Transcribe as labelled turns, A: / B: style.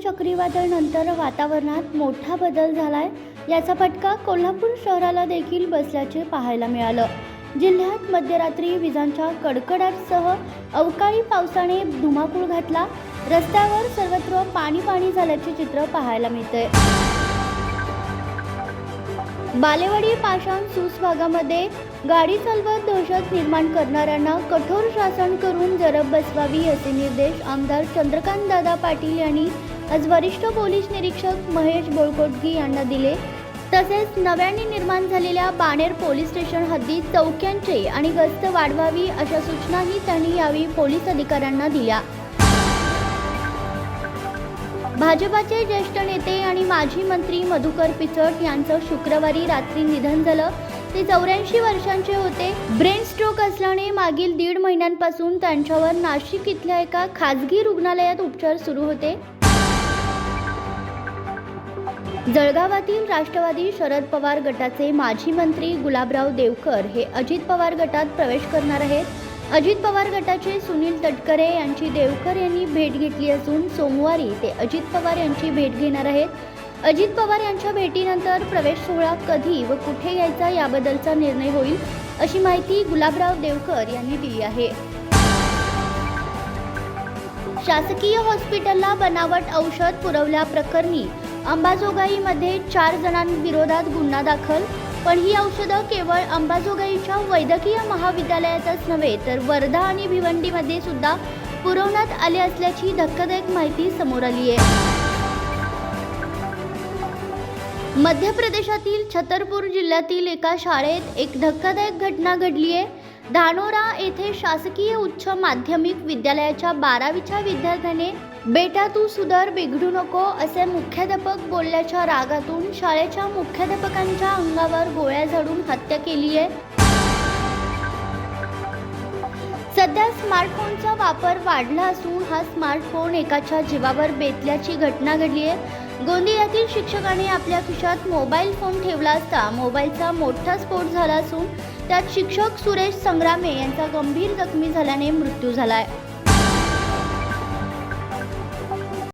A: चक्रीवादळानंतर वातावरणात मोठा बदल झालाय याचा फटका कोल्हापूर शहराला देखील बसल्याचे पाहायला मिळालं. जिल्ह्यात मध्यरात्री विजांच्या कडकडाटसह अवकाळी पावसाने धुमाकूळ घातला. रस्त्यावर सर्वत्र पाणी पाणी झाल्याचे चित्र पाहायला मिळते. बालेवाडी पाषाण सूस भागामध्ये गाडी चालवत दहशत निर्माण करणाऱ्यांना कठोर शासन करून जरब बसवावी असे निर्देश आमदार चंद्रकांत दादा पाटील यांनी आज वरिष्ठ पोलीस निरीक्षक महेश बोळकोटगी यांना दिले. तसेच नव्याने निर्माण झालेल्या बाणेर पोलीस स्टेशन हद्दीत चौक्यांचे आणि गस्त वाढवावी अशा सूचनाही त्यांनी यावेळी पोलीस अधिकाऱ्यांना दिल्या. भाजपाचे ज्येष्ठ नेते आणि माजी मंत्री मधुकर पिचड यांचं शुक्रवारी रात्री निधन झालं. ते चौऱ्याऐंशी वर्षांचे होते. ब्रेन स्ट्रोक असल्याने मागील दीड महिन्यांपासून त्यांच्यावर नाशिक इथल्या एका खाजगी रुग्णालयात उपचार सुरू होते. जळगावातील राष्ट्रवादी शरद पवार गटाचे माजी मंत्री गुलाबराव देवकर हे अजित पवार गटात प्रवेश करणार आहेत. अजित पवार गटाचे सुनील तटकरे यांची देवकर यांनी भेट घेतली असून सोमवारी ते अजित पवार यांची भेट घेणार आहेत. अजित पवार यांच्या भेटीनंतर प्रवेश सोहळा कधी व कुठे यायचा याबद्दलचा निर्णय होईल अशी माहिती गुलाबराव देवकर यांनी दिली आहे. शासकीय हॉस्पिटलला बनावट औषध पुरवल्याप्रकरणी अंबाजोगाईमध्ये चार जणांविरोधात गुन्हा दाखल पण ही औषधं केवळ अंबाजोगाईच्या वैद्यकीय महाविद्यालयातच नव्हे तर वर्धा आणि भिवंडीमध्ये सुद्धा पुरवण्यात आले असल्याची धक्कादायक माहिती समोर आली आहे मध्य प्रदेशातील छतरपूर जिल्ह्यातील एका शाळेत एक धक्कादायक घटना घडली आहे. धानोरा येथे शासकीय उच्च माध्यमिक विद्यालयाच्या बारावीच्या विद्यार्थ्याने बेटा तू सुधार बिघडू नको असे मुख्याध्यापक बोलल्याच्या रागातून शाळेच्या मुख्याध्यापकांच्या अंगावर गोळ्या झाडून हत्या केली आहे. सध्या स्मार्टफोनचा वापर वाढला असून हा स्मार्टफोन एकाच्या जीवावर बेतल्याची घटना घडली आहे. गोंदियातील शिक्षकाने आपल्या खिशात मोबाईल फोन ठेवला असता मोबाईलचा मोठा स्फोट झाला असून त्यात शिक्षक सुरेश संग्रामे यांचा गंभीर जखमी झाल्याने मृत्यू झाला आहे